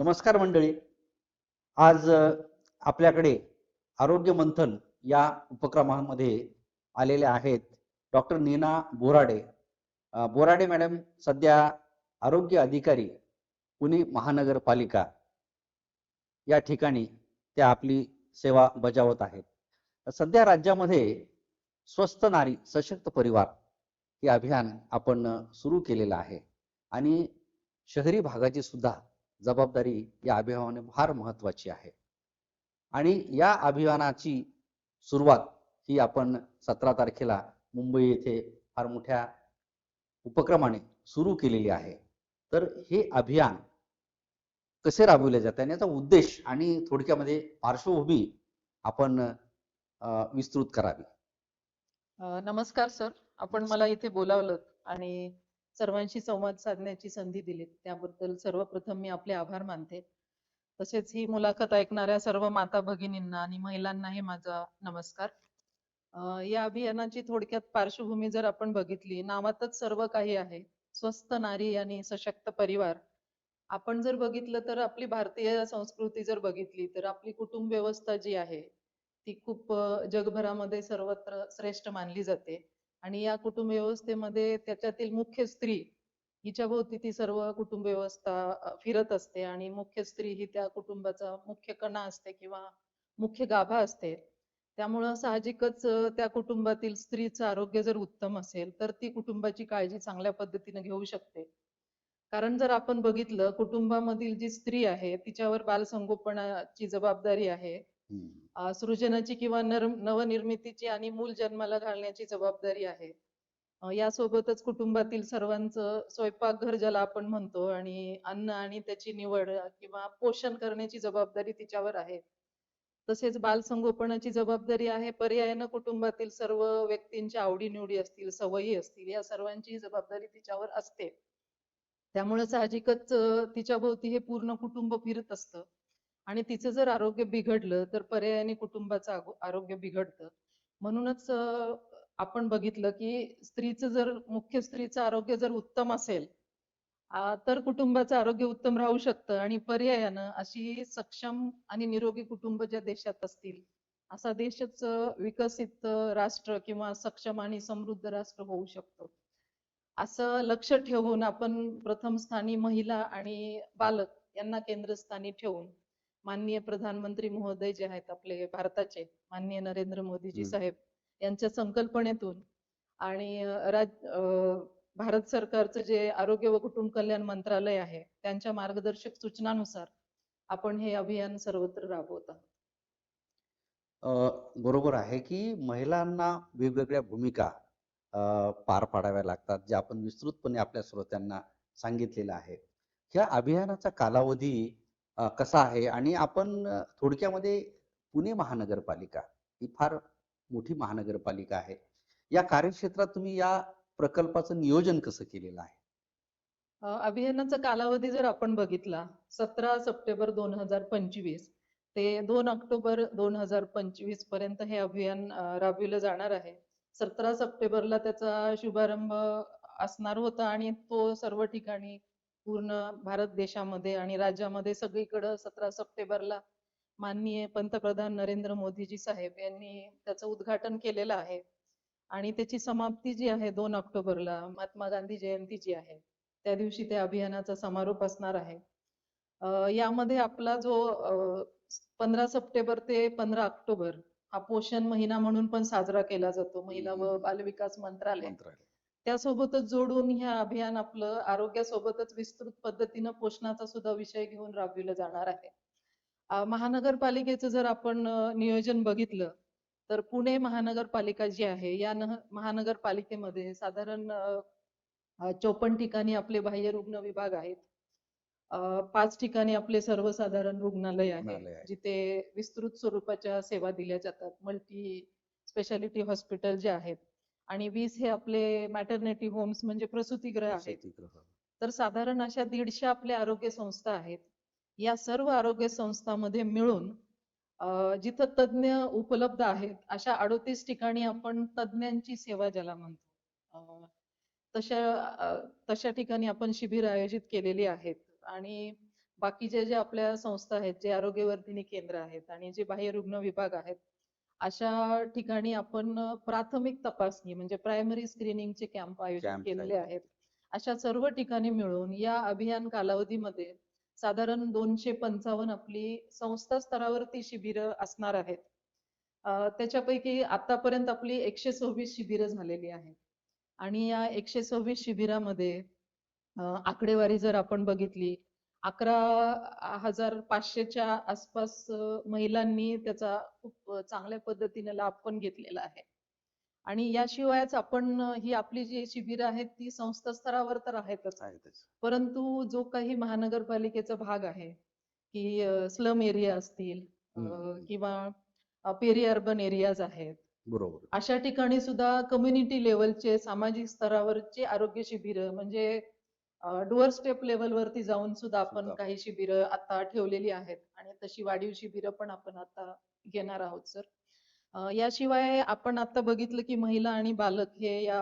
नमस्कार मंडळी. आज आपल्याकडे आरोग्य मंथन या उपक्रमामध्ये आलेले आहेत डॉक्टर नीना बोराडे. बोराडे मॅडम सध्या आरोग्य अधिकारी पुणे महानगरपालिका या ठिकाणी त्या आपली सेवा बजावत आहेत. सध्या राज्यामध्ये स्वस्त नारी सशक्त परिवार हे अभियान आपण सुरू केलेलं आहे. आणि शहरी भागाची सुद्धा जबाबदारी या अभियानाने फार महत्वाची आहे. आणि या अभियानाची सुरुवात ही आपण सतरा तारखेला मुंबई येथे फार मोठ्या उपक्रमाने सुरू केलेली आहे. तर हे अभियान कसे राबवले जाते आणि याचा उद्देश आणि थोडक्यामध्ये पार्श्वभूमी आपण विस्तृत करावी. नमस्कार सर. आपण मला इथे बोलावलं आणि सर्वांशी संवाद साधण्याची संधी दिली त्याबद्दल सर्वप्रथम मी आपले आभार मानते. तसेच ही मुलाखत ऐकणाऱ्या सर्व माता भगिनींना आणि महिलांनाही माझा नमस्कार. या अभियानाची थोडक्यात पार्श्वभूमी जर आपण बघितली नावातच सर्व काही आहे. स्वस्त नारी आणि सशक्त परिवार. आपण जर बघितलं तर आपली भारतीय संस्कृती जर बघितली तर आपली कुटुंब व्यवस्था जी आहे ती खूप जगभरामध्ये सर्वत्र श्रेष्ठ मानली जाते. आणि या कुटुंब व्यवस्थेमध्ये त्याच्यातील मुख्य स्त्री हिच्या भोवती ती सर्व कुटुंब व्यवस्था फिरत असते आणि मुख्य स्त्री ही त्या कुटुंबाचा मुख्य कणा असते किंवा मुख्य गाभा असते. त्यामुळं साहजिकच त्या कुटुंबातील स्त्रीचं आरोग्य जर उत्तम असेल तर ती कुटुंबाची काळजी चांगल्या पद्धतीने घेऊ शकते. कारण जर आपण बघितलं कुटुंबामधील जी स्त्री आहे तिच्यावर बालसंगोपनाची जबाबदारी आहे. सृजनाची किंवा नवनिर्मितीची आणि मूल जन्माला घालण्याची जबाबदारी आहे. यासोबतच कुटुंबातील सर्वांचं स्वयंपाकघर ज्याला आपण म्हणतो आणि अन्न आणि त्याची निवड किंवा पोषण करण्याची जबाबदारी तिच्यावर आहे. तसेच बालसंगोपनाची जबाबदारी आहे. पर्यायानं कुटुंबातील सर्व व्यक्तींच्या आवडीनिवडी असतील सवयी असतील या सर्वांची जबाबदारी तिच्यावर असते. त्यामुळे साहजिकच तिच्या भोवती हे पूर्ण कुटुंब फिरत असतं. आणि तिचं जर आरोग्य बिघडलं तर पर्यायाने कुटुंबाचं आरोग्य बिघडतं. म्हणूनच आपण बघितलं की स्त्रीचं जर मुख्य स्त्रीचं आरोग्य जर उत्तम असेल तर कुटुंबाचं आरोग्य उत्तम राहू शकतं आणि पर्यायानं अशी सक्षम आणि निरोगी कुटुंब ज्या देशात असतील असा देशच विकसित राष्ट्र किंवा सक्षम आणि समृद्ध राष्ट्र होऊ शकतो. असं लक्ष ठेवून आपण प्रथम स्थानी महिला आणि बालक यांना केंद्रस्थानी ठेवून माननीय प्रधानमंत्री महोदय जे आहेत आपले भारताचे माननीय नरेंद्र मोदीजी. साहेब यांच्या संकल्पनेतून आणि राज भारत सरकारचं जे आरोग्य व कुटुंब कल्याण मंत्रालय आहे त्यांच्या मार्गदर्शक सूचनानुसार आपण हे अभियान सर्वत्र राबवत आहोत अ, बरोबर आहे की महिलांना वेगवेगळ्या भूमिका पार पाडाव्या लागतात जे आपण विस्तृतपणे आपल्या श्रोत्यांना सांगितलेलं आहे ह्या अभियानाचा कालावधी कसा आहे? आणि आपण थोडक्यामध्ये पुणे महानगरपालिका ही फार मोठी महानगरपालिका आहे. या कार्यक्षेत्रात तुम्ही या प्रकल्पाचं नियोजन कसं केलेलं आहे? अभियानाचा कालावधी जर आपण बघितला सतरा सप्टेंबर दोन हजार पंचवीस ते दोन ऑक्टोबर दोन हजार पंचवीसपर्यंत हे अभियान राबविलं जाणार आहे. सतरा सप्टेंबरला त्याचा शुभारंभ असणार होता आणि तो सर्व ठिकाणी पूर्ण भारत देशामध्ये आणि राज्यामध्ये सगळीकडं सतरा सप्टेंबरला माननीय पंतप्रधान नरेंद्र मोदीजी साहेब यांनी त्याचं उद्घाटन केलेलं आहे. आणि त्याची समाप्ती जी आहे दोन ऑक्टोबरला महात्मा गांधी जयंती जी आहे. त्या दिवशी त्या अभियानाचा समारोप असणार आहे. अ, यामध्ये आपला जो पंधरा सप्टेंबर ते पंधरा ऑक्टोबर हा पोषण महिना म्हणून पण साजरा केला जातो. महिला व. बालविकास मंत्रालय. मंत्रालय. त्यासोबतच जोडून ह्या अभियान आपलं आरोग्यासोबतच विस्तृत पद्धतीनं पोषणाचा सुद्धा विषय घेऊन राबविलं जाणार आहे. महानगरपालिकेचं जर आपण नियोजन बघितलं तर पुणे महानगरपालिका जी आहे या महानगरपालिकेमध्ये साधारण चोपन्न ठिकाणी आपले बाह्य रुग्ण विभाग आहेत. पाच ठिकाणी आपले सर्वसाधारण रुग्णालय आहे. जिथे विस्तृत स्वरूपाच्या सेवा दिल्या जातात. मल्टी स्पेशालिटी हॉस्पिटल जे आहेत आणि वीस हे आपले मॅटर्निटी होम्स म्हणजे प्रसूतिगृह आहेत. तर साधारण अशा दीडशे आपल्या आरोग्य संस्था आहेत. या सर्व आरोग्य संस्थांमध्ये मिळून जिथं तज्ज्ञ उपलब्ध आहेत अशा अडोतीस ठिकाणी आपण तज्ज्ञांची सेवा ज्याला म्हणतो. तशा तशा ठिकाणी आपण शिबिर आयोजित केलेली आहेत. आणि बाकीचे जे आपल्या संस्था आहेत जे आरोग्यवर्धिनी केंद्र आहेत आणि जे बाह्य रुग्ण विभाग आहेत अशा ठिकाणी आपण प्राथमिक तपासणी म्हणजे प्रायमरी स्क्रीनिंगचे कॅम्प आयोजित केलेले. आहेत. अशा सर्व ठिकाणी मिळून या अभियान कालावधीमध्ये साधारण दोनशे पंचावन्न आपली संस्था स्तरावरती शिबिरं असणार आहेत. त्याच्यापैकी आतापर्यंत आपली एकशे सव्वीस शिबिरं झालेली आहेत. आणि या एकशे सव्वीस शिबिरामध्ये आकडेवारी जर आपण बघितली अकरा हजार पाचशेच्या आसपास महिलांनी त्याचा खूप चांगल्या पद्धतीने लाभ पण घेतलेला आहे आणि याशिवायच आपण ही आपली जी शिबिरं आहेत ती संस्था स्तरावर तर आहेतच आहेतच. परंतु जो काही महानगरपालिकेचा भाग आहे की स्लम एरिया असतील. किंवा पेरी अर्बन एरियाज आहेत बरोबर अशा ठिकाणी सुद्धा कम्युनिटी लेवलचे सामाजिक स्तरावरचे आरोग्य शिबिरं म्हणजे डोअर स्टेप लेवलवरती जाऊन सुद्धा आपण. काही शिबिरं आता ठेवलेली आहेत आणि तशी वाढीव शिबिरं पण आपण आता घेणार आहोत सर याशिवाय आपण आता बघितलं की महिला आणि बालक हे या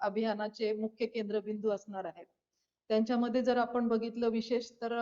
अभियानाचे मुख्य केंद्रबिंदू असणार आहेत त्यांच्यामध्ये जर आपण बघितलं विशेष तर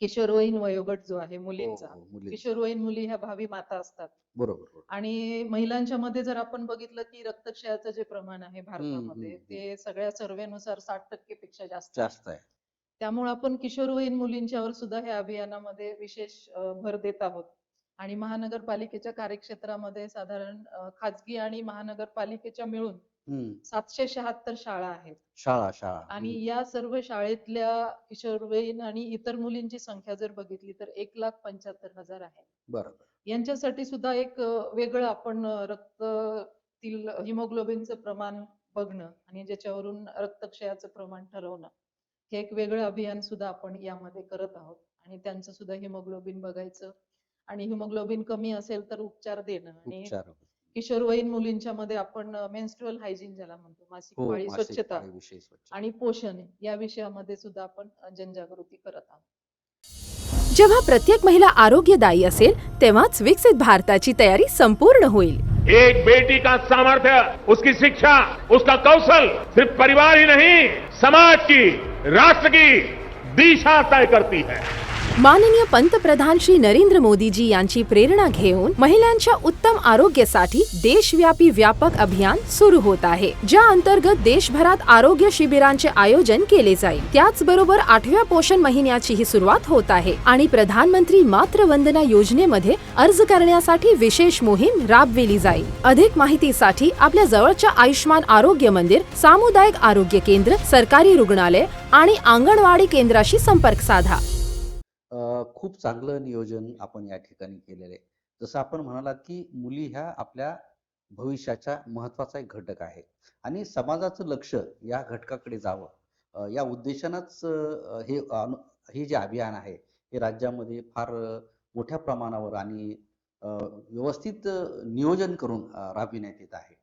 किशोरवयीन वयोगट जो आहे हो, मुलींचा हो, मुलींचा. किशोरवयीन मुली ह्या भावी माता असतात बरोबर बरोबर. आणि महिलांच्या मध्ये जर आपण बघितलं की रक्तक्षयाचं जे प्रमाण आहे भारतामध्ये हम्म, ते सगळ्या सर्वेनुसार साठ टक्केपेक्षा जास्त आहे. जास्त आहे त्यामुळे आपण किशोरवयीन मुलींच्यावर सुद्धा ह्या अभियानामध्ये विशेष अ, भर देत आहोत आणि महानगरपालिकेच्या कार्यक्षेत्रामध्ये साधारण अ, खाजगी आणि महानगरपालिकेच्या मिळून. सातशे शहात्तर शाळा आहेत. शाळा शाळा. आणि. या सर्व शाळेतल्या किशोरवयीन आणि इतर मुलींची संख्या जर बघितली तर एक लाख पंच्याहत्तर हजार आहे. बरोबर. यांच्यासाठी सुद्धा एक वेगळं आपण रक्तातील हिमोग्लोबिनचं प्रमाण बघणं आणि ज्याच्यावरून रक्तक्षयाचं प्रमाण ठरवणं हे एक वेगळं अभियान सुद्धा आपण यामध्ये करत आहोत. आणि त्यांचं सुद्धा हिमोग्लोबिन बघायचं आणि हिमोग्लोबिन कमी असेल तर उपचार देणं आणि किशोरवयीन मुलींच्या मध्ये आपण मेन्स्ट्रुअल हायजीन ज्याला म्हणतो मासिक हो पाळी मासिक स्वच्छता. आणि पोषण या विषयामध्ये सुद्धा आपण जनजागृती करत आहोत. जेव्हा प्रत्येक महिला आरोग्यदायी असेल तेव्हाच विकसित भारताची तयारी संपूर्ण होईल. एक बेटी का सामर्थ्य उसकी शिक्षा उसका कौशल सिर्फ परिवार ही नहीं समाज की राष्ट्र की दिशा तय करती है। माननीय पंतप्रधान श्री नरेंद्र मोदीजी यांची प्रेरणा घेऊन महिलांच्या उत्तम आरोग्यासाठी देशव्यापी व्यापक अभियान सुरू होत आहे ज्या अंतर्गत देशभरात आरोग्य शिबिरांचे आयोजन केले जाईल. त्याचबरोबर आठव्या पोषण महिन्याचीही सुरुवात होत आहे आणि प्रधानमंत्री मातृवंदना योजनेमध्ये अर्ज करण्यासाठी विशेष मोहीम राबविली जाईल. अधिक माहितीसाठी आपल्या जवळच्या आयुष्मान आरोग्य मंदिर सामुदायिक आरोग्य केंद्र सरकारी रुग्णालय आणि अंगणवाडी केंद्राशी संपर्क साधा. खूप चांगलं नियोजन आपण या ठिकाणी केलेलं आहे. जसं आपण म्हणालात की मुली ह्या आपल्या भविष्याच्या महत्त्वाचा एक घटक आहे. आणि समाजाचं लक्ष या घटकाकडे जावं. या उद्देशानंच हे अनु- हे जे अभियान आहे हे राज्यामध्ये फार मोठ्या प्रमाणावर आणि व्यवस्थित नियोजन करून राबविण्यात येत आहे.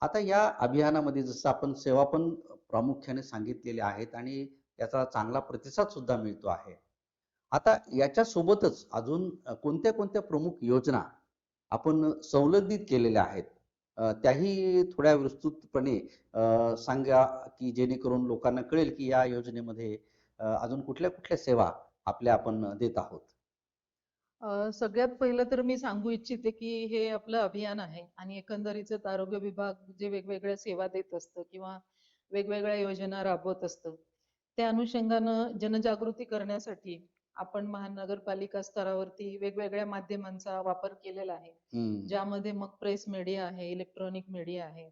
आता या अभियानामध्ये जसं आपण सेवा पण प्रामुख्याने सांगितलेल्या आहेत आणि त्याचा चांगला प्रतिसाद सुद्धा मिळतो आहे. आता याच्या सोबतच अजून कोणत्या कोणत्या प्रमुख योजना आपण संलग्नित केलेल्या आहेत? त्याही थोड्या विस्तृतपणे सांगा की जेणेकरून लोकांना कळेल की या योजनेमध्ये अजून कुठल्या कुठल्या सेवा आपल्या आपण देत आहोत? सगळ्यात पहिलं तर मी सांगू इच्छिते की हे आपलं अभियान आहे आणि एकंदरीतच आरोग्य विभाग जे वेगवेगळ्या सेवा देत असतं किंवा वेगवेगळ्या योजना राबवत असतं त्या अनुषंगानं जनजागृती करण्यासाठी आपण महानगरपालिका स्तरावरती वेगवेगळ्या माध्यमांचा वापर केलेला आहे. ज्यामध्ये मग प्रेस मीडिया आहे इलेक्ट्रॉनिक मीडिया आहे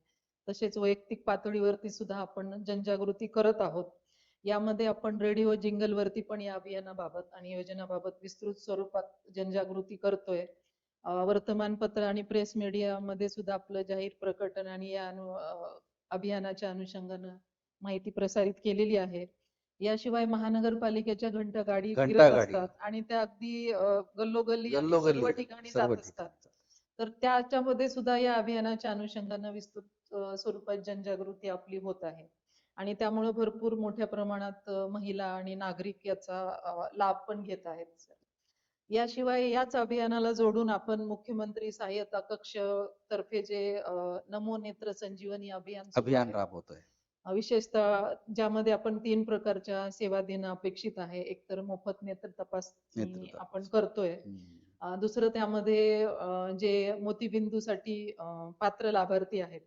तसेच वैयक्तिक पातळीवरती सुद्धा आपण जनजागृती करत आहोत. यामध्ये आपण रेडिओ जिंगल वरती पण या अभियानाबाबत आणि योजनाबाबत विस्तृत स्वरूपात जनजागृती करतोय. वर्तमानपत्र आणि प्रेस मीडिया मध्ये सुद्धा आपलं जाहीर प्रकटन आणि या अभियानाच्या अनुषंगानं माहिती प्रसारित केलेली आहे. याशिवाय महानगरपालिकेच्या घंटा गाडी फिरत घंटागाडी. असतात आणि त्या अगदी अं, गल्लोगल्ली आणि गल्लोगल्ली, सर्व ठिकाणी सर्व जात असतात. तर त्याच्यामध्ये सुद्धा या अभियानाच्या अनुषंगानं विस्तृत अ, स्वरूपात जनजागृती आपली होत आहे. आणि त्यामुळे भरपूर मोठ्या प्रमाणात अ, महिला आणि नागरिक याचा अ, लाभ पण घेत आहेत. याशिवाय याच अभियानाला जोडून आपण मुख्यमंत्री सहाय्यता कक्ष तर्फे जे अ, नमो नेत्र संजीवनी अभियान सुरू अभियान आहे. राबवतोय. विशेषतः ज्यामध्ये आपण तीन प्रकारच्या सेवा देणं अपेक्षित आहे. एक तर मोफत नेत्र तपासणी आपण. करतोय. दुसरं त्यामध्ये जे मोतीबिंदूसाठी पात्र लाभार्थी आहेत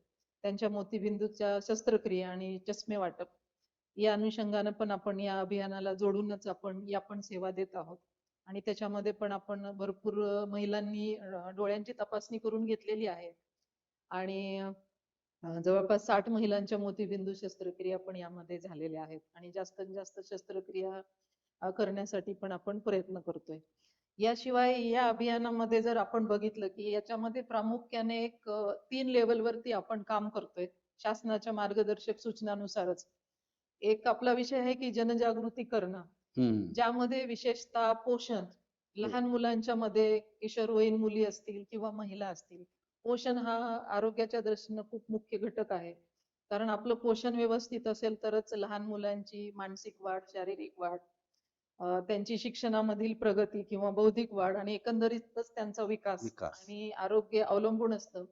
त्यांच्या मोतीबिंदूच्या शस्त्रक्रिया आणि चष्मे वाटप या अनुषंगानं पण आपण या अभियानाला जोडूनच आपण या पण सेवा देत आहोत. आणि त्याच्यामध्ये पण आपण भरपूर महिलांनी डोळ्यांची तपासणी करून घेतलेली आहे. आणि जवळपास साठ महिलांच्या मोतीबिंदू शस्त्रक्रिया पण यामध्ये झालेल्या आहेत आणि जास्तीत जास्त शस्त्रक्रिया करण्यासाठी पण आपण प्रयत्न करतोय. याशिवाय या अभियानामध्ये जर आपण बघितलं की याच्यामध्ये प्रामुख्याने एक तीन लेवलवरती आपण काम करतोय शासनाच्या मार्गदर्शक सूचनानुसारच. एक आपला विषय आहे की जनजागृती करणं. ज्यामध्ये विशेषतः पोषण लहान मुलांच्या मध्ये किशोरवयीन मुली असतील किंवा महिला असतील पोषण हा आरोग्याच्या दृष्टीनं खूप मुख्य घटक आहे कारण आपलं पोषण व्यवस्थित असेल तरच लहान मुलांची मानसिक वाढ शारीरिक वाढ त्यांची शिक्षणामधील प्रगती किंवा बौद्धिक वाढ आणि एकंदरीतच त्यांचा विकास. आणि आरोग्य अवलंबून असतं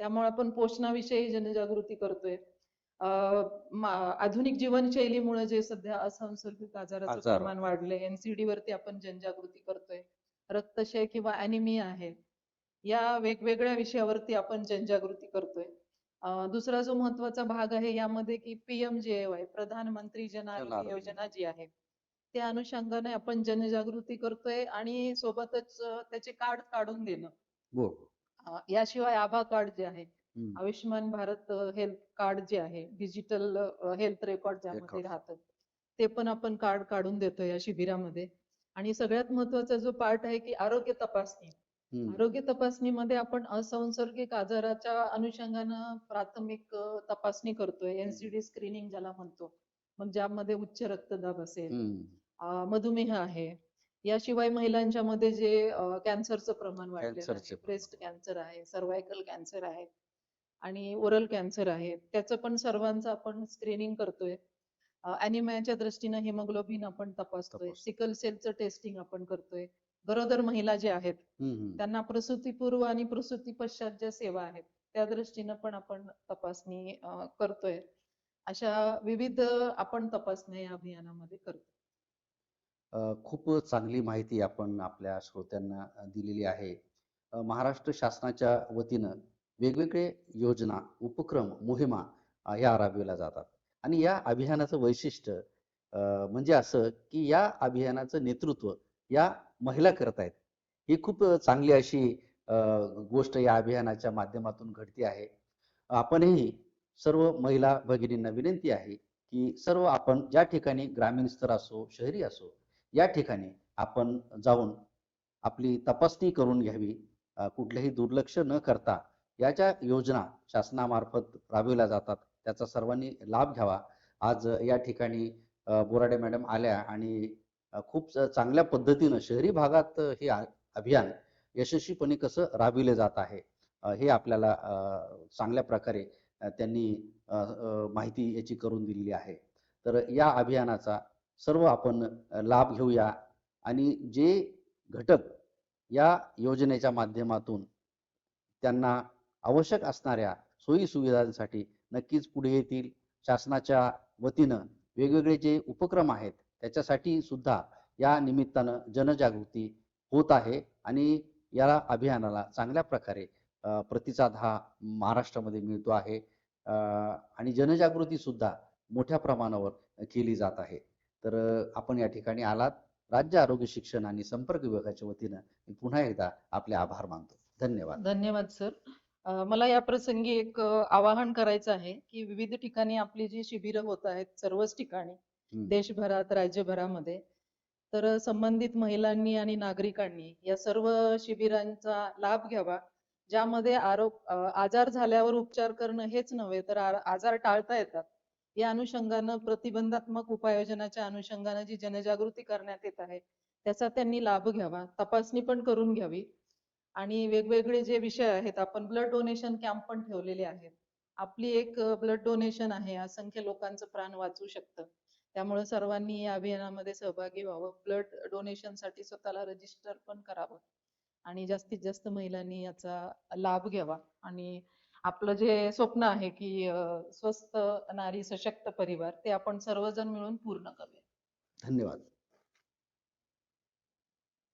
त्यामुळे आपण पोषणाविषयी जनजागृती करतोय आधुनिक जीवनशैलीमुळे जे सध्या असंसर्गित आजाराचं आजार. प्रमाण वाढलंय एनसीडी वरती आपण जनजागृती करतोय रक्तक्षय किंवा अॅनिमिया आहे या वेगवेगळ्या विषयावरती आपण जनजागृती करतोय दुसरा जो महत्त्वाचा भाग आहे यामध्ये की पीएमजेएवाय प्रधानमंत्री जन आरोग्य. योजना जी आहे त्या अनुषंगाने आपण जनजागृती करतोय आणि सोबतच त्याचे कार्ड काढून देणं हो याशिवाय आभा कार्ड जे आहे. आयुष्यमान भारत हेल्थ कार्ड जे आहे डिजिटल हेल्थ रेकॉर्ड ज्यामध्ये Record. राहतं ते पण आपण कार्ड काढून देतो या शिबिरामध्ये आणि सगळ्यात महत्त्वाचा जो पार्ट आहे की आरोग्य तपासणी. आरोग्य तपासणीमध्ये आपण असंसर्गिक आजाराच्या अनुषंगानं प्राथमिक तपासणी करतोय. एनसीडी स्क्रीनिंग ज्याला म्हणतो. मग ज्यामध्ये उच्च रक्तदाब असेल मधुमेह आहे. याशिवाय महिलांच्या मध्ये जे कॅन्सरचं प्रमाण वाढलेलं आहे. ब्रेस्ट कॅन्सर आहे सर्वायकल कॅन्सर आहे आणि ओरल कॅन्सर आहे. त्याचं पण सर्वांचं आपण स्क्रीनिंग करतोय. अॅनिमियाच्या दृष्टीनं हिमोग्लोबिन आपण तपासतोय. तपासतो. सिकल सेलचं टेस्टिंग आपण करतोय. गरोदर महिला ज्या आहेत. त्यांना प्रसूतीपूर्व आणि प्रसूती पश्चात ज्या सेवा आहेत त्या दृष्टीनं पण आपण तपासणी करतोय. अशा विविध आपण तपासण्या या अभियानामध्ये करतो खूप चांगली माहिती आपण आपल्या श्रोत्यांना दिलेली आहे. महाराष्ट्र शासनाच्या वतीनं वेगवेगळे योजना उपक्रम मोहिमा या राबविल्या जातात. आणि या अभियानाचं वैशिष्ट्य म्हणजे असं की या अभियानाचं नेतृत्व या महिला करत आहेत. ही खूप चांगली अशी गोष्ट या अभियानाच्या माध्यमातून घडती आहे. आपणही सर्व महिला भगिनींना विनंती आहे की सर्व आपण ज्या ठिकाणी ग्रामीण स्तर असो शहरी असो या ठिकाणी आपण जाऊन आपली तपासणी करून घ्यावी. अ, कुठलेही दुर्लक्ष न करता या ज्या योजना शासनामार्फत राबविल्या जातात. त्याचा सर्वांनी लाभ घ्यावा. आज या ठिकाणी बोराडे मॅडम आल्या आणि खूप चांगल्या पद्धतीनं शहरी भागात हे अभियान यशस्वीपणे कसं राबविले जात आहे हे आपल्याला चांगल्या प्रकारे त्यांनी माहिती याची करून दिलेली आहे. तर या अभियानाचा सर्व आपण लाभ घेऊया आणि जे घटक या योजनेच्या माध्यमातून त्यांना आवश्यक असणाऱ्या सोयी सुविधांसाठी नक्कीच पुढे येतील. शासनाच्या वतीनं वेगवेगळे जे उपक्रम आहेत त्याच्यासाठी सुद्धा या निमित्तानं जनजागृती होत आहे आणि या अभियानाला चांगल्या प्रकारे प्रतिसाद हा महाराष्ट्रामध्ये मिळतो आहे. आणि जनजागृती सुद्धा मोठ्या प्रमाणावर केली जात आहे. तर आपण या ठिकाणी आलात. राज्य आरोग्य शिक्षण आणि संपर्क विभागाच्या वतीनं पुन्हा एकदा आपले आभार मानतो. धन्यवाद. धन्यवाद सर. मला या प्रसंगी एक आवाहन करायचं आहे की विविध ठिकाणी आपली जी शिबिरं होत आहेत सर्वच ठिकाणी देशभरात राज्यभरामध्ये. तर संबंधित महिलांनी आणि नागरिकांनी या सर्व शिबिरांचा लाभ घ्यावा ज्यामध्ये आरोप आजार झाल्यावर उपचार करणं हेच नव्हे तर आजार टाळता येतात. या अनुषंगानं प्रतिबंधात्मक उपाययोजनाच्या अनुषंगानं जी जनजागृती करण्यात येत आहे त्याचा त्यांनी लाभ घ्यावा तपासणी पण करून घ्यावी. आणि वेगवेगळे जे विषय आहेत आपण ब्लड डोनेशन कॅम्प पण ठेवलेले आहेत. आपली एक ब्लड डोनेशन आहे असंख्य लोकांचं प्राण वाचू शकतं. त्यामुळे सर्वांनी या अभियानामध्ये सहभागी व्हावं. ब्लड डोनेशनसाठी स्वतःला रजिस्टर पण करावं. आणि जास्तीत जास्त महिलांनी याचा लाभ घ्यावा. आणि आपलं जे स्वप्न आहे की स्वस्त नारी सशक्त परिवार ते आपण सर्वजण मिळून पूर्ण करूया. धन्यवाद.